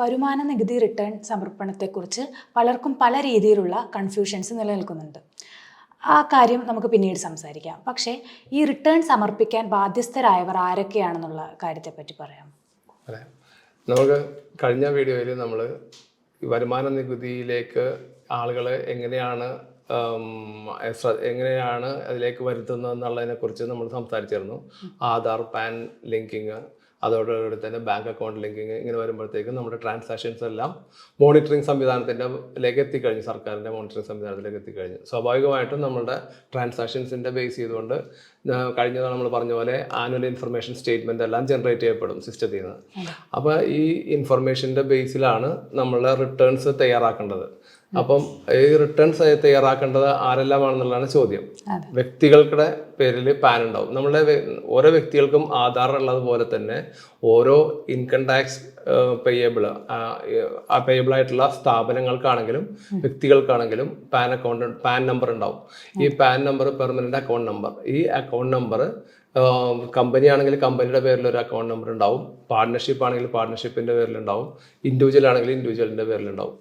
വരുമാന നികുതി റിട്ടേൺ സമർപ്പണത്തെക്കുറിച്ച് പലർക്കും പല രീതിയിലുള്ള കൺഫ്യൂഷൻസ് നിലനിൽക്കുന്നുണ്ട്. ആ കാര്യം നമുക്ക് പിന്നീട് സംസാരിക്കാം. പക്ഷേ ഈ റിട്ടേൺ സമർപ്പിക്കാൻ ബാധ്യസ്ഥരായവർ ആരൊക്കെയാണെന്നുള്ള കാര്യത്തെപ്പറ്റി പറയാം. അതെ. നമുക്ക് കഴിഞ്ഞ വീഡിയോയിൽ നമ്മൾ വരുമാന നികുതിയിലേക്ക് ആളുകളെ എങ്ങനെയാണ് എങ്ങനെയാണ് അതിലേക്ക് വരുത്തുന്നത് എന്നുള്ളതിനെ കുറിച്ച് നമ്മൾ സംസാരിച്ചിരുന്നു. ആധാർ പാൻ ലിങ്കിങ് അതോടുകൂടി തന്നെ ബാങ്ക് അക്കൗണ്ട് ലിങ്കിങ് ഇങ്ങനെ വരുമ്പോഴത്തേക്കും നമ്മുടെ ട്രാൻസാക്ഷൻസ് എല്ലാം മോണിറ്ററിംഗ് സംവിധാനത്തിന്റെ ലേക്ക് എത്തിക്കഴിഞ്ഞു സർക്കാരിന്റെ മോണിറ്ററിംഗ് സംവിധാനത്തിലേക്ക് എത്തിക്കഴിഞ്ഞു. സ്വാഭാവികമായിട്ടും നമ്മുടെ ട്രാൻസാക്ഷൻസിന്റെ ബേസ് ചെയ്തുകൊണ്ട് കഴിഞ്ഞ നമ്മൾ പറഞ്ഞ പോലെ ആനുവൽ ഇൻഫർമേഷൻ സ്റ്റേറ്റ്മെന്റ് എല്ലാം ജനറേറ്റ് ചെയ്യപ്പെടും സിസ്റ്റത്തിൽ നിന്ന്. അപ്പോൾ ഈ ഇൻഫർമേഷന്റെ ബേസിലാണ് നമ്മൾ റിട്ടേൺസ് തയ്യാറാക്കേണ്ടത്. അപ്പം ഈ റിട്ടേൺസ് തയ്യാറാക്കേണ്ടത് ആരെല്ലാമാണെന്നുള്ളതാണ് ചോദ്യം. വ്യക്തികൾക്കുടെ പേരിൽ പാൻ ഉണ്ടാവും. നമ്മളുടെ ഓരോ വ്യക്തികൾക്കും ആധാർ ഉള്ളതുപോലെ തന്നെ ഓരോ ഇൻകം ടാക്സ് പേയബിൾ പേയബിൾ ആയിട്ടുള്ള സ്ഥാപനങ്ങൾക്കാണെങ്കിലും വ്യക്തികൾക്കാണെങ്കിലും പാൻ അക്കൗണ്ട് പാൻ നമ്പർ ഉണ്ടാവും. ഈ PAN number permanent account number ഈ അക്കൗണ്ട് നമ്പർ കമ്പനി ആണെങ്കിൽ കമ്പനിയുടെ പേരിൽ ഒരു അക്കൗണ്ട് നമ്പർ ഉണ്ടാവും. പാർട്ട്ണർഷിപ്പ് ആണെങ്കിൽ പാർട്ണർഷിപ്പിന്റെ പേരിലുണ്ടാവും ഇൻഡിവിജ്വൽ ആണെങ്കിൽ ഇൻഡിവിജ്വലിന്റെ പേരിലുണ്ടാവും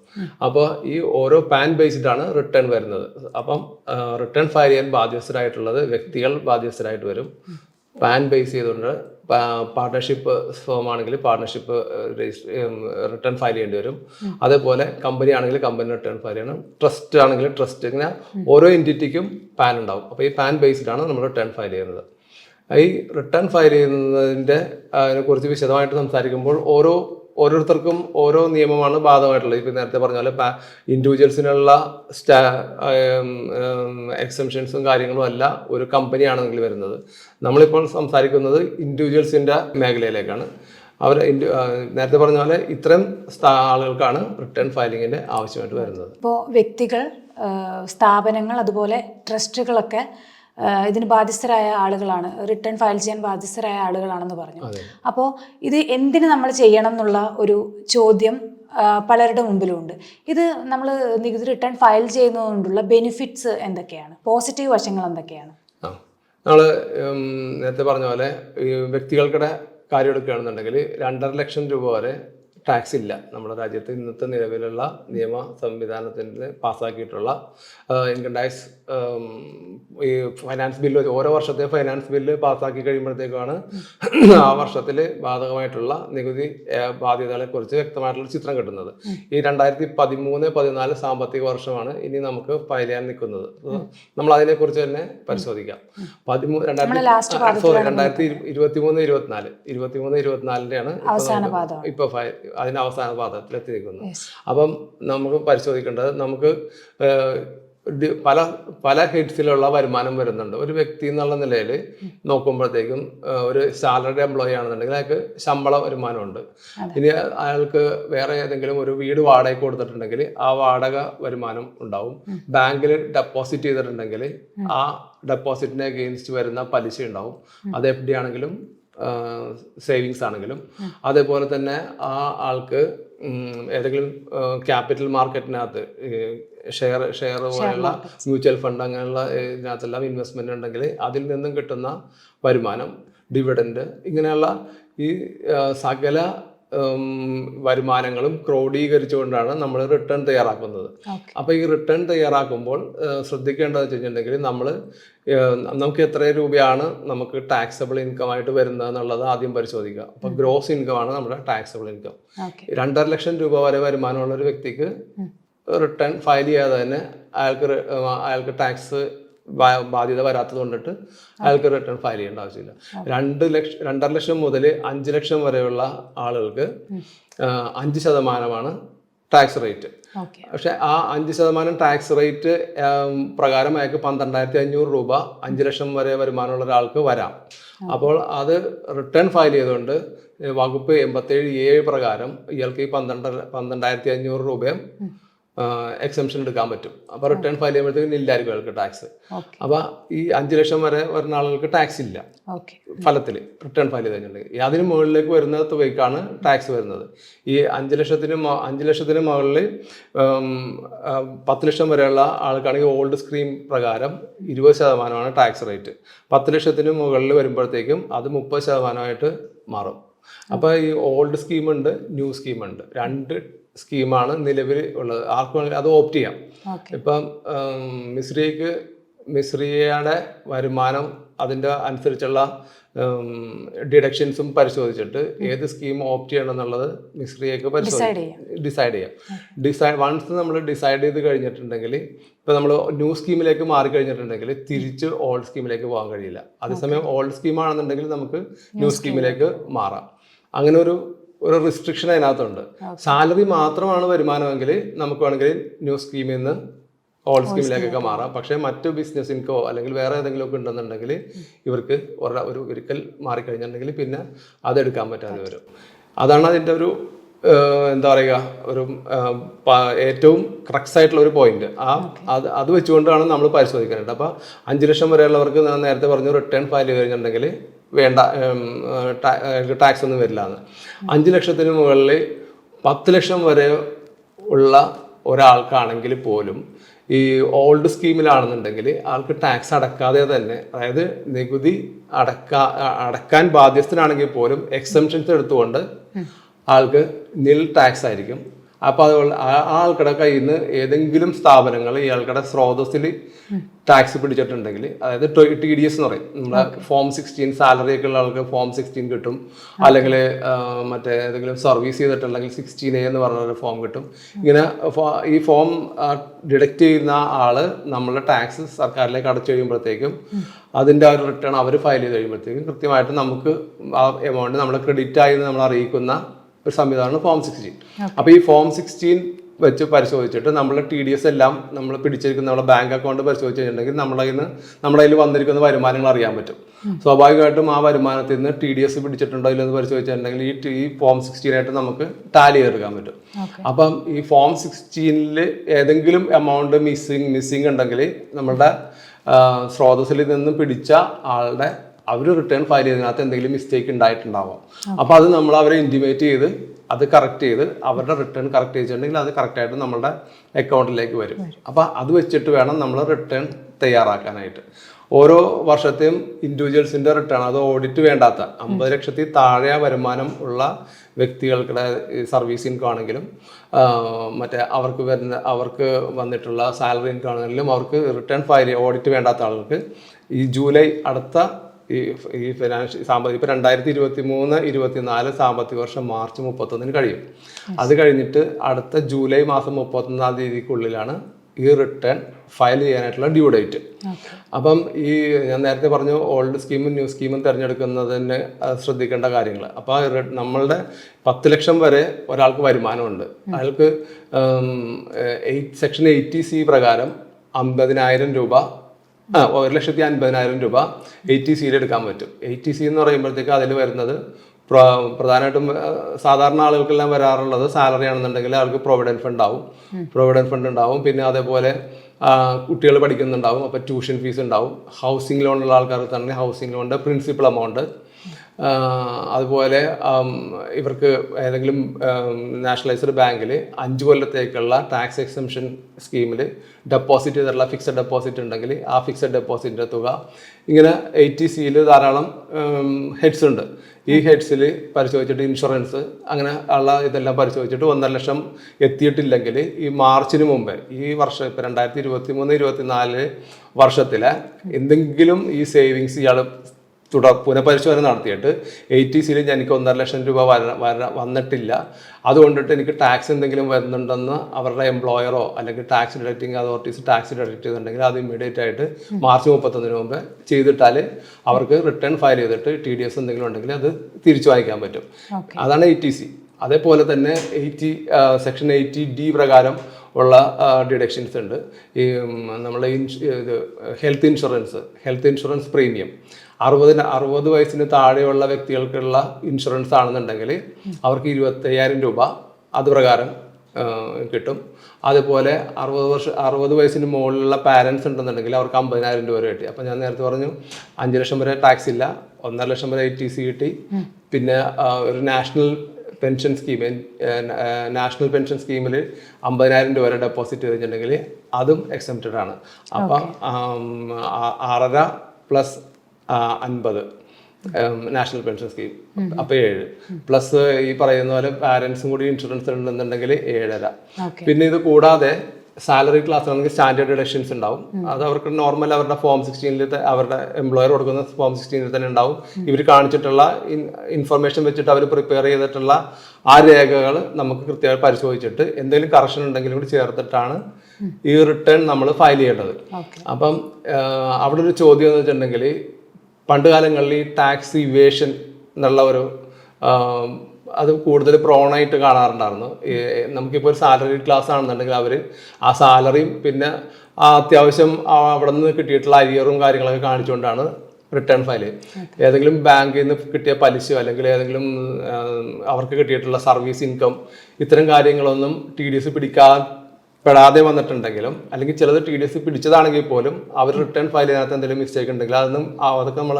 അപ്പോൾ ഈ ഓരോ പാൻ ബേസ്ഡ് ആണ് റിട്ടേൺ വരുന്നത്. അപ്പം റിട്ടേൺ ഫയൽ ചെയ്യാൻ ബാധ്യസ്ഥരായിട്ടുള്ളത് വ്യക്തികൾ ബാധ്യസ്ഥരായിട്ട് വരും. പാൻ ബേസ് ചെയ്തുകൊണ്ട് പാർട്ട്ണർഷിപ്പ് ഫോം ആണെങ്കിൽ പാർട്ട്ണർഷിപ്പ് റിട്ടേൺ ഫയൽ ചെയ്യേണ്ടി വരും. അതേപോലെ കമ്പനി ആണെങ്കിൽ കമ്പനി റിട്ടേൺ ഫയൽ ചെയ്യണം. ട്രസ്റ്റ് ആണെങ്കിൽ ട്രസ്റ്റ് ഇങ്ങനെ ഓരോ എന്റിറ്റിക്കും പാൻ ഉണ്ടാവും. അപ്പോൾ ഈ പാൻ ബേസ്ഡ് ആണ് നമ്മൾ റിട്ടേൺ ഫയൽ ചെയ്യുന്നത്. ഈ റിട്ടേൺ ഫയൽ ചെയ്യുന്നതിന്റെ അതിനെക്കുറിച്ച് വിശദമായിട്ട് സംസാരിക്കുമ്പോൾ ഓരോ ഓരോരുത്തർക്കും ഓരോ നിയമമാണ് ബാധകമായിട്ടുള്ളത്. ഇപ്പം നേരത്തെ പറഞ്ഞ പോലെ ഇൻഡിവിജ്വൽസിനുള്ള സ്റ്റാ എക്സംഷൻസും കാര്യങ്ങളും അല്ല ഒരു കമ്പനിയാണെങ്കിൽ വരുന്നത്. നമ്മളിപ്പോൾ സംസാരിക്കുന്നത് ഇൻഡിവിജ്വൽസിന്റെ മേഖലയിലേക്കാണ്. അവർ നേരത്തെ പറഞ്ഞ പോലെ ഇത്തരം ആളുകൾക്കാണ് റിട്ടേൺ ഫയലിങ്ങിന്റെ ആവശ്യമായിട്ട് വരുന്നത്. ഇപ്പോൾ വ്യക്തികൾ സ്ഥാപനങ്ങൾ അതുപോലെ ട്രസ്റ്റുകളൊക്കെ ഇതിന് ബാധ്യസ്ഥരായ ആളുകളാണ്. റിട്ടേൺ ഫയൽ ചെയ്യാൻ ബാധ്യസ്ഥരായ ആളുകളാണെന്ന് പറഞ്ഞു. അപ്പോൾ ഇത് എന്തിന് നമ്മൾ ചെയ്യണം എന്നുള്ള ഒരു ചോദ്യം പലരുടെ പലരുടെ മുമ്പിലുണ്ട് ഇത് നമ്മൾ നികുതി റിട്ടേൺ ഫയൽ ചെയ്യുന്നതുകൊണ്ടുള്ള ബെനിഫിറ്റ്സ് എന്തൊക്കെയാണ്? പോസിറ്റീവ് വശങ്ങൾ എന്തൊക്കെയാണ്? നമ്മൾ നേരത്തെ പറഞ്ഞ പോലെ വ്യക്തികൾക്കിടെ കാര്യം എടുക്കുകയാണെന്നുണ്ടെങ്കിൽ രണ്ടര ലക്ഷം രൂപ വരെ ടാക്സ് ഇല്ല നമ്മുടെ രാജ്യത്ത് ഇന്നത്തെ നിലവിലുള്ള നിയമ സംവിധാനത്തിൽ പാസ്സാക്കിയിട്ടുള്ള ഇൻകം ടാക്സ് ഈ ഫൈനാൻസ് ബില്ല് ഓരോ വർഷത്തെ ഫൈനാൻസ് ബില്ല് പാസ്സാക്കി കഴിയുമ്പോഴത്തേക്കാണ് ആ വർഷത്തിൽ ബാധകമായിട്ടുള്ള നികുതി ബാധ്യതകളെക്കുറിച്ച് ബാധ്യതകളെ കുറിച്ച് വ്യക്തമായിട്ടുള്ള ചിത്രം കിട്ടുന്നത്. ഈ രണ്ടായിരത്തി പതിമൂന്ന് പതിനാല് സാമ്പത്തിക വർഷമാണ് ഇനി നമുക്ക് ഫയൽ ചെയ്യാൻ നിൽക്കുന്നത്. നമ്മൾ അതിനെക്കുറിച്ച് തന്നെ പരിശോധിക്കാം. പതിമൂന്ന് രണ്ടായിരത്തി സോറി രണ്ടായിരത്തി ഇരുപത്തി മൂന്ന് ഇരുപത്തിനാല്. ഇരുപത്തി മൂന്ന് ഇരുപത്തിനാലിന്റെയാണ് ഇപ്പോൾ ഫയൽ അതിന് അവസാന പാദത്തിലെത്തിയിരിക്കുന്നു. അപ്പം നമുക്ക് പരിശോധിക്കേണ്ടത് നമുക്ക് പല പല ഹെഡ്സിലുള്ള വരുമാനം വരുന്നുണ്ട്. ഒരു വ്യക്തി എന്നുള്ള നിലയിൽ നോക്കുമ്പോഴത്തേക്കും ഒരു സാലറി എംപ്ലോയി ആണെന്നുണ്ടെങ്കിൽ അയാൾക്ക് ശമ്പള വരുമാനമുണ്ട്. ഇനി അയാൾക്ക് വേറെ ഏതെങ്കിലും ഒരു വീട് വാടകയ്ക്ക് കൊടുത്തിട്ടുണ്ടെങ്കിൽ ആ വാടക വരുമാനം ഉണ്ടാവും. ബാങ്കിൽ ഡെപ്പോസിറ്റ് ചെയ്തിട്ടുണ്ടെങ്കിൽ ആ ഡെപ്പോസിറ്റിനെ അഗെയിൻസ്റ്റ് വരുന്ന പലിശ ഉണ്ടാവും. അത് എഫ് ഡി ആണെങ്കിലും സേവിങ്സ് ആണെങ്കിലും. അതേപോലെ തന്നെ ആ ആൾക്ക് ഏതെങ്കിലും ക്യാപിറ്റൽ മാർക്കറ്റിനകത്ത് ഷെയർ ഷെയർ പോലെയുള്ള മ്യൂച്വൽ ഫണ്ട് അങ്ങനെയുള്ള ഇതിനകത്തെല്ലാം ഇൻവെസ്റ്റ്മെന്റ് ഉണ്ടെങ്കിൽ അതിൽ നിന്നും കിട്ടുന്ന വരുമാനം ഡിവിഡൻഡ് ഇങ്ങനെയുള്ള ഈ സകല വരുമാനങ്ങളും ക്രോഡീകരിച്ചുകൊണ്ടാണ് നമ്മൾ റിട്ടേൺ തയ്യാറാക്കുന്നത്. അപ്പോൾ ഈ റിട്ടേൺ തയ്യാറാക്കുമ്പോൾ ശ്രദ്ധിക്കേണ്ടതെന്ന് ശ്രദ്ധിക്കേണ്ടത് വെച്ചിട്ടുണ്ടെങ്കിൽ നമ്മൾ നമുക്ക് എത്ര രൂപയാണ് നമുക്ക് ടാക്സബിൾ ഇൻകം ആയിട്ട് വരുന്നത് എന്നുള്ളത് ആദ്യം പരിശോധിക്കുക. അപ്പോൾ ഗ്രോസ് ഇൻകം ആണ് നമ്മുടെ ടാക്സബിൾ ഇൻകം രണ്ടര ലക്ഷം രൂപ വരെ വരുമാനമുള്ള ഒരു വ്യക്തിക്ക് റിട്ടേൺ ഫയൽ ചെയ്യാതെ തന്നെ അയാൾക്ക് അയാൾക്ക് ടാക്സ് ബാധ്യത വരാത്തത് കൊണ്ടിട്ട് അയാൾക്ക് റിട്ടേൺ ഫയൽ ചെയ്യേണ്ട ആവശ്യമില്ല. രണ്ട് ലക്ഷം രണ്ടര ലക്ഷം മുതൽ അഞ്ച് ലക്ഷം വരെയുള്ള ആളുകൾക്ക് അഞ്ച് ശതമാനമാണ് ടാക്സ് റേറ്റ് പക്ഷെ ആ അഞ്ച് ശതമാനം ടാക്സ് റേറ്റ് പ്രകാരം അയാൾക്ക് പന്ത്രണ്ടായിരത്തി അഞ്ഞൂറ് രൂപ അഞ്ച് ലക്ഷം വരെ വരുമാനമുള്ള ഒരാൾക്ക് വരാം. അപ്പോൾ അത് റിട്ടേൺ ഫയൽ ചെയ്തുകൊണ്ട് വകുപ്പ് വകുപ്പ് എൺപത്തേഴ് ഏഴ് പ്രകാരം ഇയാൾക്ക് ഈ പന്ത്രണ്ട് പന്ത്രണ്ടായിരത്തി അഞ്ഞൂറ് രൂപയും എക്സംഷൻ എടുക്കാൻ പറ്റും. അപ്പോൾ റിട്ടേൺ ഫയൽ ചെയ്യുമ്പോഴത്തേക്കും ഇല്ലായിരിക്കും അയാൾക്ക് ടാക്സ് അപ്പൊ അപ്പോൾ ഈ അഞ്ച് ലക്ഷം വരെ വരുന്ന ആളുകൾക്ക് ടാക്സ് ഇല്ല. ഫലത്തിൽ റിട്ടേൺ ഫയൽ ചെയ്ത് കഴിഞ്ഞിട്ടുണ്ടെങ്കിൽ അതിന് മുകളിലേക്ക് വരുന്ന തുകയ്ക്കാണ് ടാക്സ് വരുന്നത്. ഈ അഞ്ച് ലക്ഷത്തിന് അഞ്ചു അഞ്ച് ലക്ഷത്തിന് മുകളിൽ പത്ത് ലക്ഷം വരെയുള്ള ആൾക്കാണെങ്കിൽ ഓൾഡ് സ്ക്രീം പ്രകാരം ഇരുപത് ശതമാനമാണ് ടാക്സ് റേറ്റ് പത്ത് ലക്ഷത്തിന് മുകളിൽ വരുമ്പോഴത്തേക്കും അത് മുപ്പത് ശതമാനമായിട്ട് മാറും. അപ്പോൾ ഈ ഓൾഡ് സ്കീമുണ്ട് ന്യൂ സ്കീമുണ്ട് രണ്ട് സ്കീമാണ് നിലവിൽ ഉള്ളത്. ആർക്കും അത് ഓപ്റ്റ് ചെയ്യാം. ഇപ്പം മിശ്രിയക്ക് മിശ്രിയയുടെ വരുമാനം അതിന്റെ അനുസരിച്ചുള്ള ഡിഡക്ഷൻസും പരിശോധിച്ചിട്ട് ഏത് സ്കീം ഓപ്റ്റ് ചെയ്യണം എന്നുള്ളത് മിശ്രിയൊക്കെ പരിശോധിച്ച് ഡിസൈഡ് ചെയ്യാം. ഡിസൈഡ് വൺസ് നമ്മൾ ഡിസൈഡ് ചെയ്ത് കഴിഞ്ഞിട്ടുണ്ടെങ്കിൽ ഇപ്പോൾ നമ്മൾ ന്യൂ സ്കീമിലേക്ക് മാറി കഴിഞ്ഞിട്ടുണ്ടെങ്കിൽ തിരിച്ച് ഓൾഡ് സ്കീമിലേക്ക് പോകാൻ കഴിയില്ല. അതേസമയം ഓൾഡ് സ്കീമാണെന്നുണ്ടെങ്കിൽ നമുക്ക് ന്യൂ സ്കീമിലേക്ക് മാറാം. അങ്ങനെ ഒരു ഒരു റിസ്ട്രിക്ഷൻ അതിനകത്തുണ്ട്. സാലറി മാത്രമാണ് വരുമാനമെങ്കിൽ നമുക്ക് വേണമെങ്കിൽ ന്യൂ സ്കീമിൽ നിന്ന് ഓൾഡ് സ്കീമിലേക്കൊക്കെ മാറാം. പക്ഷേ മറ്റു ബിസിനസ് ഇൻകോ അല്ലെങ്കിൽ വേറെ ഏതെങ്കിലും ഒക്കെ ഉണ്ടെന്നുണ്ടെങ്കിൽ ഇവർക്ക് ഒരു ഒരു ഒരിക്കൽ മാറിക്കഴിഞ്ഞിട്ടുണ്ടെങ്കിൽ പിന്നെ അതെടുക്കാൻ പറ്റാതെ വരും. അതാണ് അതിന്റെ ഒരു എന്താ പറയുക ഒരു ഏറ്റവും ക്രക്സ് ആയിട്ടുള്ള ഒരു പോയിന്റ് ആ അത് അത് വെച്ചുകൊണ്ടാണ് നമ്മൾ പരിശോധിക്കാനായിട്ട് അപ്പോൾ അഞ്ച് ലക്ഷം വരെയുള്ളവർക്ക് ഞാൻ നേരത്തെ പറഞ്ഞു റിട്ടേൺ ഫയൽ കഴിഞ്ഞിട്ടുണ്ടെങ്കിൽ വേണ്ട ടാക്സ് ഒന്നും വരില്ല എന്ന്. അഞ്ച് ലക്ഷത്തിന് മുകളിൽ പത്ത് ലക്ഷം വരെ ഉള്ള ഒരാൾക്കാണെങ്കിൽ പോലും ഈ ഓൾഡ് സ്കീമിലാണെന്നുണ്ടെങ്കിൽ ആൾക്ക് ടാക്സ് അടക്കാതെ തന്നെ അതായത് നികുതി അടക്കാ അടക്കാൻ ബാധ്യസ്ഥനാണെങ്കിൽ പോലും എക്സംഷൻസ് എടുത്തുകൊണ്ട് ആൾക്ക് നിൽ ടാക്സ് ആയിരിക്കും. അപ്പോൾ അതുകൊണ്ട് ആ ആ ആൾക്കടെ കയ്യിൽ നിന്ന് ഏതെങ്കിലും സ്ഥാപനങ്ങൾ ഇയാൾക്കടെ സ്രോതസ്സിൽ ടാക്സ് പിടിച്ചിട്ടുണ്ടെങ്കിൽ അതായത് ടി ഡി എസ് എന്ന് പറയും. നമ്മുടെ ഫോം സിക്സ്റ്റീൻ സാലറി ഒക്കെ ഉള്ള ആൾക്ക് ഫോം സിക്സ്റ്റീൻ കിട്ടും. അല്ലെങ്കിൽ മറ്റേ ഏതെങ്കിലും സർവീസ് ചെയ്തിട്ടുണ്ടെങ്കിൽ സിക്സ്റ്റീൻ എ എന്ന് പറഞ്ഞൊരു ഫോം കിട്ടും. ഇങ്ങനെ ഈ ഫോം ഡിഡക്റ്റ് ചെയ്യുന്ന ആൾ നമ്മളെ ടാക്സ് സർക്കാരിലേക്ക് അടച്ചു കഴിയുമ്പോഴത്തേക്കും അതിന്റെ ആ ഒരു റിട്ടേൺ അവർ ഫയൽ ചെയ്ത് കഴിയുമ്പോഴത്തേക്കും കൃത്യമായിട്ട് നമുക്ക് ആ എമൗണ്ട് നമ്മൾ ക്രെഡിറ്റ് ആയി എന്ന് നമ്മൾ അറിയിക്കുന്ന ഒരു സംവിധാനമാണ് ഫോം സിക്സ്റ്റീൻ അപ്പോൾ ഈ ഫോം സിക്സ്റ്റീൻ വെച്ച് പരിശോധിച്ചിട്ട് നമ്മൾ ടി ഡി എസ് എല്ലാം നമ്മൾ പിടിച്ചിരിക്കുന്ന നമ്മുടെ ബാങ്ക് അക്കൗണ്ട് പരിശോധിച്ച് കഴിഞ്ഞിട്ടുണ്ടെങ്കിൽ നമ്മുടെ കയ്യിൽ നിന്ന് നമ്മുടെ കയ്യിൽ വന്നിരിക്കുന്ന വരുമാനങ്ങൾ അറിയാൻ പറ്റും. സ്വാഭാവികമായിട്ടും ആ വരുമാനത്തിൽ നിന്ന് ടി ഡി എസ് പിടിച്ചിട്ടുണ്ടോ ഇല്ലെന്ന് പരിശോധിച്ചിട്ടുണ്ടെങ്കിൽ ഈ ഈ ഫോം സിക്സ്റ്റീനായിട്ട് നമുക്ക് ടാലി ചെയ്തെടുക്കാൻ പറ്റും. അപ്പം ഈ ഫോം സിക്സ്റ്റീനിൽ ഏതെങ്കിലും എമൗണ്ട് മിസ്സിങ് മിസ്സിങ് ഉണ്ടെങ്കിൽ നമ്മുടെ ആ, സ്രോതസ്സിൽ നിന്ന് പിടിച്ച ആളുടെ അവർ റിട്ടേൺ ഫയൽ ചെയ്തതിനകത്ത് എന്തെങ്കിലും മിസ്റ്റേക്ക് ഉണ്ടായിട്ടുണ്ടാവാം. അപ്പോൾ അത് നമ്മൾ അവരെ ഇന്റിമേറ്റ് ചെയ്ത് അത് കറക്റ്റ് ചെയ്ത് അവരുടെ റിട്ടേൺ കറക്റ്റ് ചെയ്തിട്ടുണ്ടെങ്കിൽ അത് കറക്റ്റായിട്ട് നമ്മുടെ അക്കൗണ്ടിലേക്ക് വരും. അപ്പോൾ അത് വെച്ചിട്ട് വേണം നമ്മൾ റിട്ടേൺ തയ്യാറാക്കാനായിട്ട്. ഓരോ വർഷത്തെയും ഇൻഡിവിജ്വൽസിന്റെ റിട്ടേൺ അത് ഓഡിറ്റ് വേണ്ടാത്ത അമ്പത് ലക്ഷത്തിൽ താഴെ വരുമാനം ഉള്ള വ്യക്തികൾക്കുടെ സർവീസ് ഇൻകം ആണെങ്കിലും മറ്റേ അവർക്ക് വരുന്ന അവർക്ക് വന്നിട്ടുള്ള സാലറി ഇൻകം ആണെങ്കിലും അവർക്ക് റിട്ടേൺ ഫയൽ ഓഡിറ്റ് വേണ്ടാത്ത ആളുകൾക്ക് ഈ ജൂലൈ അടുത്ത ഈ ഈ ഫിനാൻഷ്യൽ സാമ്പത്തിക ഇപ്പം രണ്ടായിരത്തി ഇരുപത്തി മൂന്ന് ഇരുപത്തിനാല് സാമ്പത്തിക വർഷം മാർച്ച് മുപ്പത്തൊന്നിന് കഴിയും. അത് കഴിഞ്ഞിട്ട് അടുത്ത ജൂലൈ മാസം മുപ്പത്തൊന്നാം തീയതിക്കുള്ളിലാണ് ഈ റിട്ടേൺ ഫയൽ ചെയ്യാനായിട്ടുള്ള ഡ്യൂ ഡേറ്റ്. അപ്പം ഈ ഞാൻ നേരത്തെ പറഞ്ഞു ഓൾഡ് സ്കീമും ന്യൂ സ്കീമും തിരഞ്ഞെടുക്കുന്നതിന് ശ്രദ്ധിക്കേണ്ട കാര്യങ്ങൾ. അപ്പോൾ നമ്മളുടെ പത്ത് ലക്ഷം വരെ ഒരാൾക്ക് വരുമാനമുണ്ട്. അയാൾക്ക് എയ്റ്റ് സെക്ഷൻ എയ്റ്റി സി പ്രകാരം അമ്പതിനായിരം രൂപ ആ ഒരു ലക്ഷത്തി അൻപതിനായിരം രൂപ എയ്റ്റി സിയിൽ എടുക്കാൻ പറ്റും. എയ്റ്റി സി എന്ന് പറയുമ്പോഴത്തേക്ക് അതിൽ വരുന്നത് പ്ര- പ്രധാനമായിട്ടും സാധാരണ ആളുകൾക്കെല്ലാം വരാറുള്ളത് സാലറി ആണെന്നുണ്ടെങ്കിൽ അവർക്ക് പ്രൊവിഡന്റ് ഫണ്ട് ആവും. പ്രൊവിഡന്റ് ഫണ്ട് ഉണ്ടാവും. പിന്നെ അതേപോലെ കുട്ടികൾ പഠിക്കുന്നുണ്ടാവും. അപ്പോൾ ട്യൂഷൻ ഫീസ് ഉണ്ടാവും. ഹൗസിംഗ് ലോണുള്ള ആൾക്കാർക്ക് തന്നെ ഹൗസിംഗ് ലോണിന്റെ പ്രിൻസിപ്പൽ എമൗണ്ട് അതുപോലെ ഇവർക്ക് ഏതെങ്കിലും നാഷണലൈസ്ഡ് ബാങ്കിൽ അഞ്ച് കൊല്ലത്തേക്കുള്ള ടാക്സ് എക്സംഷൻ സ്കീമിൽ ഡെപ്പോസിറ്റ് ചെയ്തിട്ടുള്ള ഫിക്സഡ് ഡെപ്പോസിറ്റ് ഉണ്ടെങ്കിൽ ആ ഫിക്സഡ് ഡെപ്പോസിറ്റിന്റെ തുക. ഇങ്ങനെ എയ്റ്റി സിയിൽ ധാരാളം ഹെഡ്സ് ഉണ്ട്. ഈ ഹെഡ്സിൽ പരിശോധിച്ചിട്ട് ഇൻഷുറൻസ് അങ്ങനെ ഉള്ള ഇതെല്ലാം പരിശോധിച്ചിട്ട് ഒന്നര ലക്ഷം എത്തിയിട്ടില്ലെങ്കിൽ ഈ മാർച്ചിന് മുമ്പ് ഈ വർഷം ഇപ്പം രണ്ടായിരത്തി ഇരുപത്തി മൂന്ന് ഇരുപത്തിനാല് വർഷത്തിലെ എന്തെങ്കിലും ഈ സേവിങ്സ് ഇയാൾ തുടർ പുനഃപരിശോധന നടത്തിയിട്ട് എയ്റ്റി സിയിൽ എനിക്ക് ഒന്നര ലക്ഷം രൂപ വര വര വന്നിട്ടില്ല. അതുകൊണ്ടിട്ട് എനിക്ക് ടാക്സ് എന്തെങ്കിലും വരുന്നുണ്ടെന്ന് അവരുടെ എംപ്ലോയറോ അല്ലെങ്കിൽ tax deducting authorities tax deduct ചെയ്തിട്ടുണ്ടെങ്കിൽ അത് ഇമ്മീഡിയറ്റ് ആയിട്ട് മാർച്ച് മുപ്പത്തൊന്നിന് മുമ്പ് ചെയ്തിട്ടാൽ അവർക്ക് റിട്ടേൺ ഫയൽ ചെയ്തിട്ട് ടി ഡി എസ് എന്തെങ്കിലും ഉണ്ടെങ്കിൽ അത് തിരിച്ചു വാങ്ങിക്കാൻ പറ്റും. അതാണ് അതാണ് ടി സി അതേപോലെ തന്നെ എയ്റ്റി സെക്ഷൻ എയ്റ്റി ഡി പ്രകാരം ഉള്ള ഡിഡക്ഷൻസ് ഉണ്ട്. ഈ നമ്മളെ ഇൻഷു ഇത് health insurance health insurance premium. അറുപതിന് അറുപത് വയസ്സിന് താഴെയുള്ള വ്യക്തികൾക്കുള്ള ഇൻഷുറൻസ് ആണെന്നുണ്ടെങ്കിൽ അവർക്ക് ഇരുപത്തയ്യായിരം രൂപ അത് പ്രകാരം കിട്ടും. അതുപോലെ അറുപത് വർഷം അറുപത് വയസ്സിന് മുകളിലുള്ള പാരൻസ് ഉണ്ടെന്നുണ്ടെങ്കിൽ അവർക്ക് അമ്പതിനായിരം രൂപ വരെ കിട്ടി. അപ്പം ഞാൻ നേരത്തെ പറഞ്ഞു അഞ്ച് ലക്ഷം വരെ ടാക്സ് ഇല്ല ഒന്നര ലക്ഷം വരെ ഐ ടി സി കിട്ടി. പിന്നെ ഒരു national pension scheme national pension സ്കീമിൽ അമ്പതിനായിരം രൂപ വരെ ഡെപ്പോസിറ്റ് ചെയ്തിട്ടുണ്ടെങ്കിൽ അതും എക്സെപ്റ്റഡ് ആണ്. അപ്പം ആറര പ്ലസ് അൻപത്. National pension scheme. അപ്പൊ ഏഴ്. പ്ലസ് ഈ പറയുന്ന പോലെ പാരന്റ്സും കൂടി ഇൻഷുറൻസ് ഉണ്ടെന്നുണ്ടെങ്കിൽ ഏഴര. പിന്നെ ഇത് കൂടാതെ സാലറി ക്ലാസ് ആണെങ്കിൽ സ്റ്റാൻഡേർഡ് ഡിഡക്ഷൻസ് ഉണ്ടാവും. അത് അവർക്ക് നോർമൽ അവരുടെ ഫോം സിക്സ്റ്റീനിൽ അവരുടെ എംപ്ലോയർ കൊടുക്കുന്ന ഫോം സിക്സ്റ്റീനിൽ തന്നെ ഉണ്ടാവും. ഇവർ കാണിച്ചിട്ടുള്ള ഇൻഫർമേഷൻ വെച്ചിട്ട് അവർ പ്രിപ്പയർ ചെയ്തിട്ടുള്ള ആ രേഖകൾ നമുക്ക് കൃത്യമായി പരിശോധിച്ചിട്ട് എന്തെങ്കിലും കറക്ഷൻ ഉണ്ടെങ്കിലും കൂടി ചേർത്തിട്ടാണ് ഈ റിട്ടേൺ നമ്മൾ ഫയൽ ചെയ്യേണ്ടത്. അപ്പം അവിടെ ഒരു ചോദ്യം എന്ന് വെച്ചിട്ടുണ്ടെങ്കിൽ പണ്ട് കാലങ്ങളിൽ ഈ ടാക്സ് ഇവേഷൻ എന്നുള്ള ഒരു അത് കൂടുതൽ പ്രോണായിട്ട് കാണാറുണ്ടായിരുന്നു. നമുക്കിപ്പോൾ ഒരു സാലറി ക്ലാസ് ആണെന്നുണ്ടെങ്കിൽ അവർ ആ സാലറിയും പിന്നെ ആ അത്യാവശ്യം അവിടെ നിന്ന് കിട്ടിയിട്ടുള്ള അരിയറും കാര്യങ്ങളൊക്കെ കാണിച്ചുകൊണ്ടാണ് റിട്ടേൺ ഫയൽ ഏതെങ്കിലും ബാങ്കിൽ നിന്ന് കിട്ടിയ പലിശയോ അല്ലെങ്കിൽ ഏതെങ്കിലും അവർക്ക് കിട്ടിയിട്ടുള്ള സർവീസ് ഇൻകം ഇത്തരം കാര്യങ്ങളൊന്നും ടി ഡി എസ് പിടിക്കാൻ പെടാതെ വന്നിട്ടുണ്ടെങ്കിലും അല്ലെങ്കിൽ ചിലത് ടി ഡി എസ് പിടിച്ചതാണെങ്കിൽ പോലും അവർ റിട്ടേൺ ഫയൽ ചെയ്യാത്ത എന്തെങ്കിലും മിസ്റ്റേക്ക് ഉണ്ടെങ്കിൽ അതൊന്നും അതൊക്കെ നമ്മൾ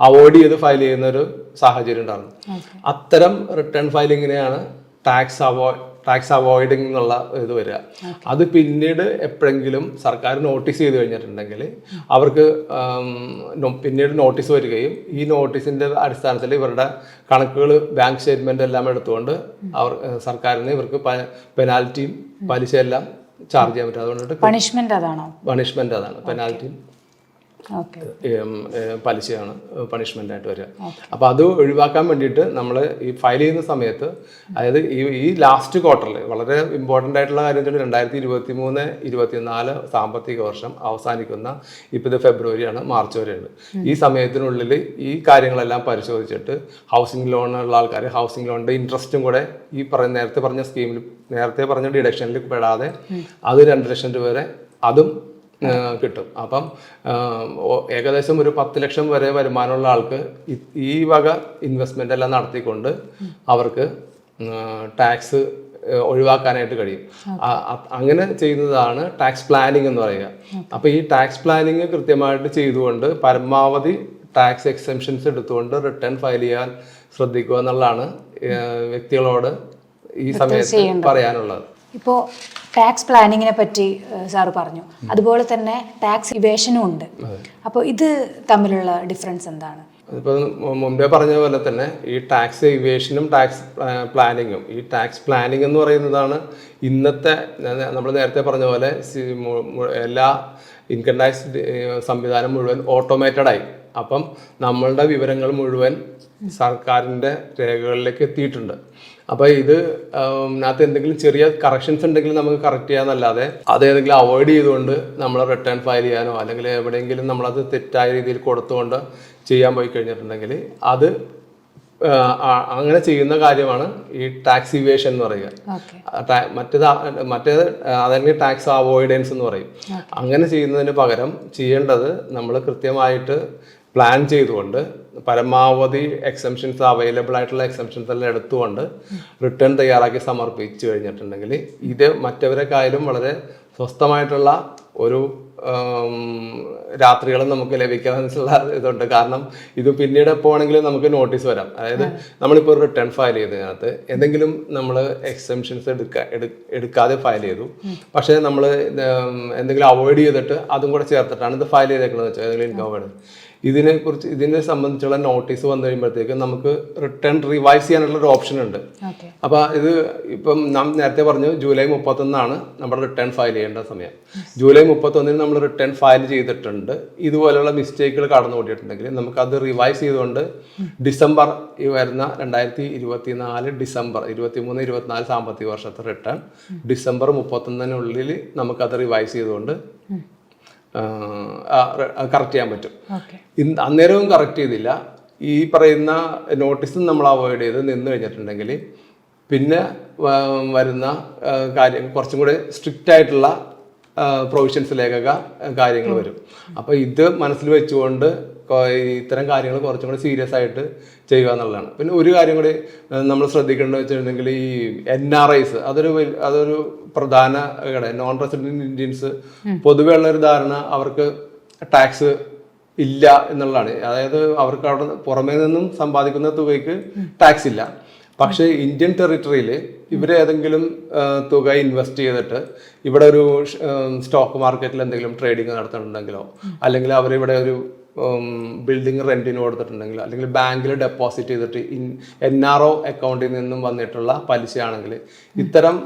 അവോയ്ഡ് ചെയ്ത് ഫയൽ ചെയ്യുന്ന ഒരു സാഹചര്യം ഉണ്ടായിരുന്നു അത്തരം റിട്ടേൺ ഫയലിങ്ങിനെയാണ് ടാക്സ് അവോ ടാക്സ് അവോയ്ഡിങ് എന്നുള്ള ഇത് വരിക. അത് പിന്നീട് എപ്പോഴെങ്കിലും സർക്കാർ നോട്ടീസ് ചെയ്ത് കഴിഞ്ഞിട്ടുണ്ടെങ്കിൽ അവർക്ക് പിന്നീട് നോട്ടീസ് വരികയും ഈ നോട്ടീസിന്റെ അടിസ്ഥാനത്തിൽ ഇവരുടെ കണക്കുകൾ ബാങ്ക് സ്റ്റേറ്റ്മെന്റ് എല്ലാം എടുത്തുകൊണ്ട് അവർ സർക്കാരിന് ഇവർക്ക് പെനാൽറ്റിയും പലിശ എല്ലാം ചാർജ് ചെയ്യാൻ പറ്റും അതുകൊണ്ടിട്ട് പണിഷ്മെന്റ് അതാണോ? പണിഷ്മെന്റ് അതാണ്. ഏ, പലിശയാണ് പണിഷ്മെന്റ് ആയിട്ട് വരിക. അപ്പോൾ അത് ഒഴിവാക്കാൻ വേണ്ടിയിട്ട് നമ്മൾ ഈ ഫയൽ ചെയ്യുന്ന സമയത്ത് അതായത് ഈ ഈ ലാസ്റ്റ് ക്വാർട്ടറിൽ വളരെ ഇമ്പോർട്ടന്റ് ആയിട്ടുള്ള കാര്യം വെച്ചാൽ രണ്ടായിരത്തി ഇരുപത്തി മൂന്ന് ഇരുപത്തിനാല് സാമ്പത്തിക വർഷം അവസാനിക്കുന്ന ഇപ്പോൾ ഇത് ഫെബ്രുവരിയാണ് മാർച്ച് വരെയുണ്ട്. ഈ സമയത്തിനുള്ളിൽ ഈ കാര്യങ്ങളെല്ലാം പരിശോധിച്ചിട്ട് ഹൗസിംഗ് ലോണുള്ള ആൾക്കാർ ഹൗസിംഗ് ലോണിന്റെ ഇൻട്രസ്റ്റും കൂടെ ഈ പറഞ്ഞ നേരത്തെ പറഞ്ഞ സ്കീമിൽ നേരത്തെ പറഞ്ഞ ഡിഡക്ഷനിൽ പെടാതെ അത് രണ്ട് ലക്ഷം രൂപ വരെ അതും കിട്ടും. അപ്പം ഏകദേശം ഒരു പത്ത് ലക്ഷം വരെ വരുമാനമുള്ള ആൾക്ക് ഈ വക ഇൻവെസ്റ്റ്മെന്റ് എല്ലാം നടത്തിക്കൊണ്ട് അവർക്ക് ടാക്സ് ഒഴിവാക്കാനായിട്ട് കഴിയും. അങ്ങനെ ചെയ്യുന്നതാണ് ടാക്സ് പ്ലാനിങ് എന്ന് പറയുക. അപ്പോൾ ഈ ടാക്സ് പ്ലാനിങ് കൃത്യമായിട്ട് ചെയ്തുകൊണ്ട് പരമാവധി ടാക്സ് എക്സെംഷൻസ് എടുത്തുകൊണ്ട് റിട്ടേൺ ഫയൽ ചെയ്യാൻ ശ്രദ്ധിക്കുക എന്നുള്ളതാണ് വ്യക്തികളോട് ഈ സമയത്ത് പറയാനുള്ളത്. ഇപ്പോൾ ടാക്സ് പ്ലാനിങ്ങിനെ പറ്റി സാറ് പറഞ്ഞു. അതുപോലെ തന്നെ ടാക്സ് ഇവേഷനും ഉണ്ട്. അപ്പോൾ ഇത് തമ്മിലുള്ള ഡിഫറൻസ് എന്താണ്? മുമ്പേ പറഞ്ഞ പോലെ തന്നെ ഈ ടാക്സ് ഇവേഷനും ടാക്സ് പ്ലാനിങ്ങും ഈ ടാക്സ് പ്ലാനിങ് എന്ന് പറയുന്നതാണ് ഇന്നത്തെ നമ്മൾ നേരത്തെ പറഞ്ഞ പോലെ എല്ലാ ഇൻകം ടാക്സ് സംവിധാനം മുഴുവൻ ഓട്ടോമേറ്റഡ് ആയി. അപ്പം നമ്മളുടെ വിവരങ്ങൾ മുഴുവൻ സർക്കാരിന്റെ രേഖകളിലേക്ക് എത്തിയിട്ടുണ്ട്. അപ്പോൾ ഇത് അതിനകത്ത് എന്തെങ്കിലും ചെറിയ കറക്ഷൻസ് ഉണ്ടെങ്കിൽ നമുക്ക് കറക്റ്റ് ചെയ്യാന്നല്ലാതെ അത് ഏതെങ്കിലും അവോയ്ഡ് ചെയ്തുകൊണ്ട് നമ്മൾ റിട്ടേൺ ഫയൽ ചെയ്യാനോ അല്ലെങ്കിൽ എവിടെയെങ്കിലും നമ്മളത് തെറ്റായ രീതിയിൽ കൊടുത്തുകൊണ്ട് ചെയ്യാൻ പോയി കഴിഞ്ഞിട്ടുണ്ടെങ്കിൽ അത് അങ്ങനെ ചെയ്യുന്ന കാര്യമാണ് ഈ ടാക്സ് ഇവേഷൻ എന്ന് പറയുക. മറ്റേത് മറ്റേത് അതല്ലെങ്കിൽ ടാക്സ് അവോയ്ഡൻസ് എന്ന് പറയും. അങ്ങനെ ചെയ്യുന്നതിന് പകരം ചെയ്യേണ്ടത് നമ്മൾ കൃത്യമായിട്ട് പ്ലാൻ ചെയ്തുകൊണ്ട് പരമാവധി എക്സംഷൻസ് അവൈലബിൾ ആയിട്ടുള്ള എക്സംഷൻസ് എല്ലാം എടുത്തുകൊണ്ട് റിട്ടേൺ തയ്യാറാക്കി സമർപ്പിച്ചു കഴിഞ്ഞിട്ടുണ്ടെങ്കിൽ ഇത് മറ്റവരെക്കായാലും വളരെ സ്വസ്ഥമായിട്ടുള്ള ഒരു രാത്രികളും നമുക്ക് ലഭിക്കാനുള്ള ഇതുണ്ട്. കാരണം ഇത് പിന്നീട് എപ്പോൾ വേണമെങ്കിലും നമുക്ക് നോട്ടീസ് വരാം. അതായത് നമ്മളിപ്പോൾ റിട്ടേൺ ഫയൽ ചെയ്തതിനകത്ത് എന്തെങ്കിലും നമ്മൾ എക്സംഷൻസ് എടുക്കാ എടുക്കാതെ ഫയൽ ചെയ്തു. പക്ഷേ നമ്മൾ എന്തെങ്കിലും അവോയ്ഡ് ചെയ്തിട്ട് അതും കൂടെ ചേർത്തിട്ടാണ് ഇത് ഫയൽ ചെയ്തേക്കുന്നത് വെച്ചാൽ ഏതെങ്കിലും ഇൻകം അവോയ്ഡ് ഇതിനെ കുറിച്ച് ഇതിനെ സംബന്ധിച്ചുള്ള നോട്ടീസ് വന്നു കഴിയുമ്പോഴത്തേക്ക് നമുക്ക് റിട്ടേൺ റിവൈസ് ചെയ്യാനുള്ള ഒരു ഓപ്ഷൻ ഉണ്ട്. അപ്പോൾ അപ്പൊ ഇത് ഇപ്പം നാം നേരത്തെ പറഞ്ഞു ജൂലൈ മുപ്പത്തൊന്നാണ് നമ്മുടെ റിട്ടേൺ ഫയൽ ചെയ്യേണ്ട സമയം. ജൂലൈ മുപ്പത്തൊന്നിന് നമ്മൾ റിട്ടേൺ ഫയൽ ചെയ്തിട്ടുണ്ട്. ഇതുപോലെയുള്ള മിസ്റ്റേക്കുകൾ കടന്നു കൂട്ടിയിട്ടുണ്ടെങ്കിൽ നമുക്ക് അത് റിവൈസ് ചെയ്തുകൊണ്ട് ഡിസംബർ ഈ വരുന്ന രണ്ടായിരത്തി ഇരുപത്തിനാല് ഡിസംബർ ഇരുപത്തിമൂന്ന് ഇരുപത്തിനാല് സാമ്പത്തിക വർഷത്തെ റിട്ടേൺ ഡിസംബർ മുപ്പത്തൊന്നിനുള്ളിൽ നമുക്കത് റിവൈസ് ചെയ്തുകൊണ്ട് കറക്റ്റ് ചെയ്യാൻ പറ്റും. അന്നേരവും കറക്റ്റ് ചെയ്തില്ല. ഈ പറയുന്ന നോട്ടീസും നമ്മൾ അവോയ്ഡ് ചെയ്ത് നിന്ന് കഴിഞ്ഞിട്ടുണ്ടെങ്കിൽ പിന്നെ വരുന്ന കാര്യം കുറച്ചും കൂടെ സ്ട്രിക്റ്റ് ആയിട്ടുള്ള പ്രൊവിഷൻസിലേക്കൊക്കെ കാര്യങ്ങൾ വരും. അപ്പോൾ ഇത് മനസ്സിൽ വെച്ചുകൊണ്ട് ഇത്തരം കാര്യങ്ങൾ കുറച്ചും കൂടി സീരിയസ് ആയിട്ട് ചെയ്യുക എന്നുള്ളതാണ്. പിന്നെ ഒരു കാര്യം കൂടി നമ്മൾ ശ്രദ്ധിക്കേണ്ടത് വെച്ചിട്ടുണ്ടെങ്കിൽ ഈ എൻ ആർ ഐസ് അതൊരു അതൊരു പ്രധാന നോൺ റെസിഡന്റ് ഇന്ത്യൻസ് പൊതുവെ ഉള്ള ഒരു ധാരണ അവർക്ക് ടാക്സ് ഇല്ല എന്നുള്ളതാണ്. അതായത് അവർക്ക് അവിടെ പുറമേ നിന്നും സമ്പാദിക്കുന്ന തുകയ്ക്ക് ടാക്സ് ഇല്ല. പക്ഷേ ഇന്ത്യൻ ടെറിട്ടറിയിൽ ഇവരേതെങ്കിലും തുക ഇൻവെസ്റ്റ് ചെയ്തിട്ട് ഇവിടെ ഒരു സ്റ്റോക്ക് മാർക്കറ്റിൽ എന്തെങ്കിലും ട്രേഡിംഗ് നടത്തുന്നുണ്ടെങ്കിലോ അല്ലെങ്കിൽ അവരിവിടെ ഒരു ബിൽഡിംഗ് റെന്റിന് കൊടുത്തിട്ടുണ്ടെങ്കിൽ അല്ലെങ്കിൽ ബാങ്കിൽ ഡെപ്പോസിറ്റ് ചെയ്തിട്ട് ഇൻ എൻ ആർ ഒ അക്കൗണ്ടിൽ നിന്നും വന്നിട്ടുള്ള പലിശയാണെങ്കിൽ ഇത്തരം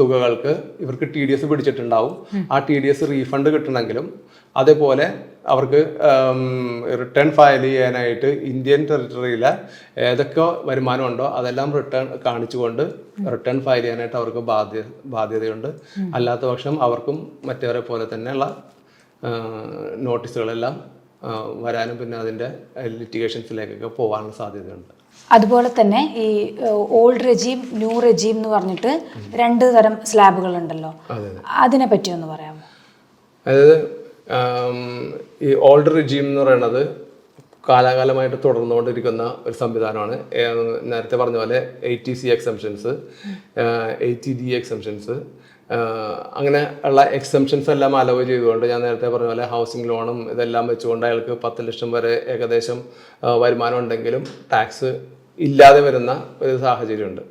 തുകകൾക്ക് ഇവർക്ക് ടി ഡി എസ് പിടിച്ചിട്ടുണ്ടാവും. ആ ടി ഡി എസ് റീഫണ്ട് കിട്ടണമെങ്കിലും അതേപോലെ അവർക്ക് റിട്ടേൺ ഫയൽ ചെയ്യാനായിട്ട് ഇന്ത്യൻ ടെറിട്ടറിയിലെ ഏതൊക്കെ വരുമാനമുണ്ടോ അതെല്ലാം റിട്ടേൺ കാണിച്ചുകൊണ്ട് റിട്ടേൺ ഫയൽ ചെയ്യാനായിട്ട് അവർക്ക് ബാധ്യ ബാധ്യതയുണ്ട്. അല്ലാത്ത പക്ഷം അവർക്കും മറ്റവരെ പോലെ തന്നെയുള്ള നോട്ടീസുകളെല്ലാം വരാനും പിന്നെ അതിന്റെ ലിറ്റിഗേഷൻസിലേക്കൊക്കെ പോകാനുള്ള സാധ്യതയുണ്ട്. അതുപോലെ തന്നെ ഈ ഓൾഡ് റെജീം ന്യൂ റെജീം എന്ന് പറഞ്ഞിട്ട് രണ്ട് തരം സ്ലാബുകൾ ഉണ്ടല്ലോ അതിനെ പറ്റി ഒന്ന് പറയാമോ? അതായത് ഈ ഓൾഡ് റെജീം എന്ന് പറയുന്നത് കാലാകാലമായിട്ട് തുടർന്നുകൊണ്ടിരിക്കുന്ന ഒരു സംവിധാനമാണ്. നേരത്തെ പറഞ്ഞ പോലെ eighty C exemptions eighty D exemptions അങ്ങനെ ഉള്ള എക്സംഷൻസ് എല്ലാം അലവ് ചെയ്തുകൊണ്ട് ഞാൻ നേരത്തെ പറഞ്ഞ പോലെ ഹൗസിംഗ് ലോണും ഇതെല്ലാം വെച്ചുകൊണ്ട് അയാൾക്ക് പത്ത് ലക്ഷം വരെ ഏകദേശം വരുമാനം ഉണ്ടെങ്കിലും ടാക്സ് ഇല്ലാതെ വരുന്ന ഒരു സാഹചര്യമുണ്ട്.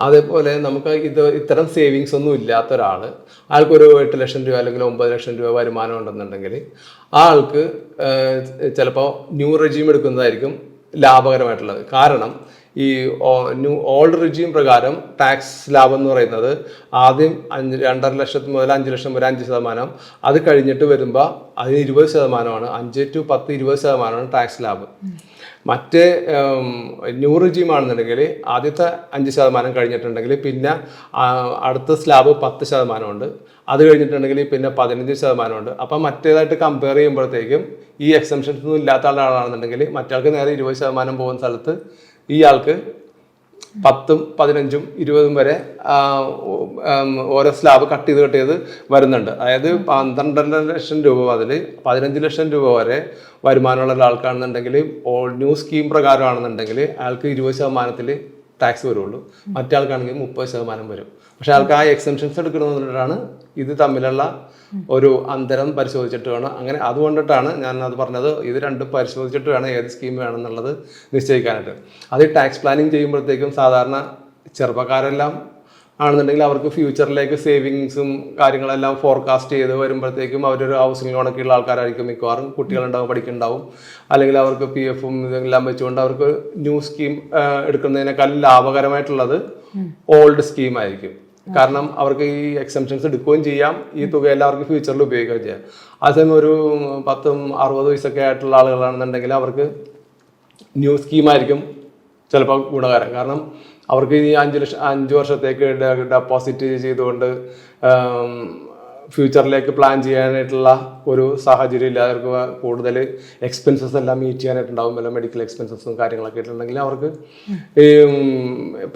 അതേപോലെ നമുക്ക് ഇത് ഇത്തരം സേവിങ്സ് ഒന്നും ഇല്ലാത്ത ഒരാൾ ആൾക്കൊരു എട്ട് ലക്ഷം രൂപ അല്ലെങ്കിൽ ഒമ്പത് ലക്ഷം രൂപ വരുമാനം ഉണ്ടെന്നുണ്ടെങ്കിൽ ആ ആൾക്ക് ചിലപ്പോൾ ന്യൂ റെജീം എടുക്കുന്നതായിരിക്കും ലാഭകരമായിട്ടുള്ളത്. കാരണം ഈ ന്യൂ ഓൾഡ് റിജീം പ്രകാരം ടാക്സ് ലാഭം എന്ന് പറയുന്നത് ആദ്യം അഞ്ച് രണ്ടര ലക്ഷത്തി മുതൽ അഞ്ച് ലക്ഷം വരെ അഞ്ച് ശതമാനം. അത് കഴിഞ്ഞിട്ട് വരുമ്പോൾ അതിന് ഇരുപത് ശതമാനമാണ്. അഞ്ച് ടു പത്ത് ഇരുപത് ശതമാനമാണ് ടാക്സ് ലാഭം. മറ്റേ ന്യൂ റിജീം ആണെന്നുണ്ടെങ്കിൽ ആദ്യത്തെ അഞ്ച് ശതമാനം കഴിഞ്ഞിട്ടുണ്ടെങ്കിൽ പിന്നെ അടുത്ത സ്ലാബ് പത്ത് ശതമാനമുണ്ട്. അത് കഴിഞ്ഞിട്ടുണ്ടെങ്കിൽ പിന്നെ പതിനഞ്ച് ശതമാനമുണ്ട്. അപ്പം മറ്റേതായിട്ട് കമ്പയർ ചെയ്യുമ്പോഴത്തേക്കും ഈ എക്സംഷൻസ് ഒന്നും ഇല്ലാത്ത ആളാണെന്നുണ്ടെങ്കിൽ മറ്റാൾക്ക് നേരെ ഇരുപത് ശതമാനം പോകുന്ന സ്ഥലത്ത് ഈ ആൾക്ക് പത്തും പതിനഞ്ചും ഇരുപതും വരെ ഓരോ സ്ലാബ് കട്ട് ചെയ്ത് കട്ട് ചെയ്ത് വരുന്നുണ്ട്. അതായത് പന്ത്രണ്ടര ലക്ഷം രൂപ മുതൽ പതിനഞ്ച് ലക്ഷം രൂപ വരെ വരുമാനമുള്ള ഒരാൾക്കാണെന്നുണ്ടെങ്കിൽ ഓൾ ന്യൂ സ്കീം പ്രകാരമാണെന്നുണ്ടെങ്കിൽ അയാൾക്ക് ഇരുപത് ശതമാനത്തിൽ ടാക്സ് വരുള്ളൂ. മറ്റാൾക്കാണെങ്കിൽ മുപ്പത് ശതമാനം വരും. പക്ഷെ ആൾക്ക് ആ എക്സംഷൻസ് എടുക്കണമെന്നുകൊണ്ടാണ് ഇത് തമ്മിലുള്ള ഒരു അന്തരം പരിശോധിച്ചിട്ട് വേണം. അങ്ങനെ അതുകൊണ്ടിട്ടാണ് ഞാൻ അത് പറഞ്ഞത്. ഇത് രണ്ടും പരിശോധിച്ചിട്ട് വേണം ഏത് സ്കീം വേണമെന്നുള്ളത് നിശ്ചയിക്കാനായിട്ട്. അത് ടാക്സ് പ്ലാനിങ് ചെയ്യുമ്പോഴത്തേക്കും സാധാരണ ചെറുപ്പക്കാരെല്ലാം ആണെന്നുണ്ടെങ്കിൽ അവർക്ക് ഫ്യൂച്ചറിലേക്ക് സേവിങ്സും കാര്യങ്ങളെല്ലാം ഫോർകാസ്റ്റ് ചെയ്ത് വരുമ്പോഴത്തേക്കും അവരൊരു ഹൗസിംഗ് ലോണൊക്കെ ഉള്ള ആൾക്കാരായിരിക്കും മിക്കവാറും. കുട്ടികളുണ്ടാവും പഠിക്കുന്നുണ്ടാവും. അല്ലെങ്കിൽ അവർക്ക് പി എഫും ഇതെല്ലാം വെച്ചുകൊണ്ട് അവർക്ക് ന്യൂ സ്കീം എടുക്കുന്നതിനേക്കാൾ ലാഭകരമായിട്ടുള്ളത് ഓൾഡ് സ്കീം ആയിരിക്കും. കാരണം അവർക്ക് ഈ എക്സംഷൻസ് എടുക്കുകയും ചെയ്യാം ഈ തുക എല്ലാവർക്കും ഫ്യൂച്ചറിൽ ഉപയോഗിക്കുകയും ചെയ്യാം. അതേസമയം ഒരു പത്തും അറുപത് വയസ്സൊക്കെ ആയിട്ടുള്ള ആളുകളാണെന്നുണ്ടെങ്കിൽ അവർക്ക് ന്യൂ സ്കീമായിരിക്കും ചിലപ്പോൾ ഗുണകരം. കാരണം അവർക്ക് ഇനി അഞ്ച് ലക്ഷം അഞ്ച് വർഷത്തേക്ക് ഡെപ്പോസിറ്റ് ചെയ്തുകൊണ്ട് ഫ്യൂച്ചറിലേക്ക് പ്ലാൻ ചെയ്യാനായിട്ടുള്ള ഒരു സാഹചര്യം ഇല്ല അവർക്ക് കൂടുതൽ എക്സ്പെൻസസ് എല്ലാം മീറ്റ് ചെയ്യാനായിട്ടുണ്ടാവും. വല്ല മെഡിക്കൽ എക്സ്പെൻസസും കാര്യങ്ങളൊക്കെ ആയിട്ടുണ്ടെങ്കിൽ അവർക്ക് ഈ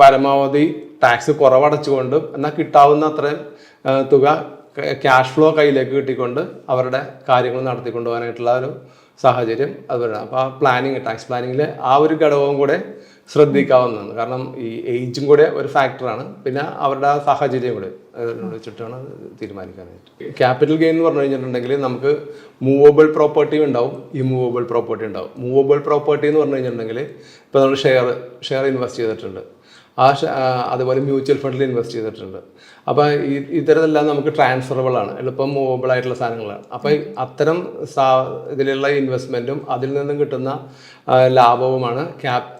പരമാവധി ടാക്സ് കുറവടച്ചുകൊണ്ട് എന്നാൽ കിട്ടാവുന്ന അത്രയും തുക ക്യാഷ് ഫ്ലോ കയ്യിലേക്ക് കിട്ടിക്കൊണ്ട് അവരുടെ കാര്യങ്ങൾ നടത്തിക്കൊണ്ടുപോകാനായിട്ടുള്ള ഒരു സാഹചര്യം അത് വരണം അപ്പോൾ ആ പ്ലാനിങ് ടാക്സ് പ്ലാനിങ്ങിൽ ആ ഒരു ഘടകവും കൂടെ ശ്രദ്ധിക്കാവുന്നതാണ്. കാരണം ഈ ഏജും കൂടെ ഒരു ഫാക്ടറാണ് പിന്നെ അവരുടെ ആ സാഹചര്യം കൂടെ വെച്ചിട്ടാണ് തീരുമാനിക്കാനായിട്ട്. ക്യാപിറ്റൽ ഗെയിൻ എന്ന് പറഞ്ഞു കഴിഞ്ഞിട്ടുണ്ടെങ്കിൽ നമുക്ക് മൂവബിൾ പ്രോപ്പർട്ടിയും ഉണ്ടാവും ഇമൂവബിൾ പ്രോപ്പർട്ടി ഉണ്ടാവും. മൂവബിൾ പ്രോപ്പർട്ടി എന്ന് പറഞ്ഞു കഴിഞ്ഞിട്ടുണ്ടെങ്കിൽ ഇപ്പോൾ നമ്മൾ ഷെയർ ഷെയർ ഇൻവെസ്റ്റ് ചെയ്തിട്ടുണ്ട്. ആ അതുപോലെ മ്യൂച്വൽ ഫണ്ടിൽ ഇൻവെസ്റ്റ് ചെയ്തിട്ടുണ്ട്. അപ്പോൾ ഈ ഇത്തരത്തിലെല്ലാം നമുക്ക് ട്രാൻസ്ഫറബിൾ ആണ്. എളുപ്പം മൂവബിൾ ആയിട്ടുള്ള സാധനങ്ങളാണ്. അപ്പോൾ അത്തരം സാ ഇതിലുള്ള ഇൻവെസ്റ്റ്മെന്റും അതിൽ നിന്നും കിട്ടുന്ന ലാഭവുമാണ് ക്യാപ്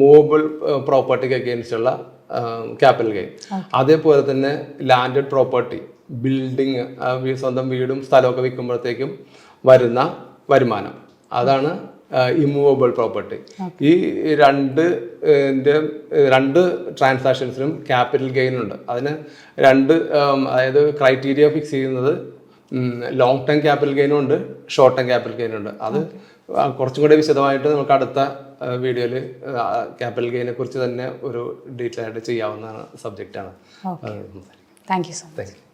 മൂവബിൾ പ്രോപ്പർട്ടിക്ക് അഗെയിൻസ്റ്റുള്ള ക്യാപിറ്റൽ ഗെയിൻ അതേപോലെ തന്നെ ലാൻഡഡ് പ്രോപ്പർട്ടി ബിൽഡിങ് സ്വന്തം വീടും സ്ഥലമൊക്കെ വിൽക്കുമ്പോഴത്തേക്കും വരുന്ന വരുമാനം. അതാണ് ഇമ്മൂവബിൾ പ്രോപ്പർട്ടി ഈ രണ്ട് രണ്ട് ട്രാൻസാക്ഷൻസിനും ക്യാപിറ്റൽ ഗെയിൻ ഉണ്ട്. അതിന് രണ്ട് അതായത് ക്രൈറ്റീരിയ ഫിക്സ് ചെയ്യുന്നത് ലോങ് ടേം ക്യാപിറ്റൽ ഗെയിനും ഉണ്ട് ഷോർട്ട് ടേം ക്യാപിറ്റൽ ഗെയിനും ഉണ്ട്. അത് കുറച്ചും കൂടെ വിശദമായിട്ട് നമുക്ക് അടുത്ത വീഡിയോയിൽ ക്യാപിറ്റൽ ഗെയിനെ കുറിച്ച് തന്നെ ഒരു ഡീറ്റെയിൽ ആയിട്ട് ചെയ്യാവുന്ന സബ്ജക്റ്റാണ് thank you so much thank you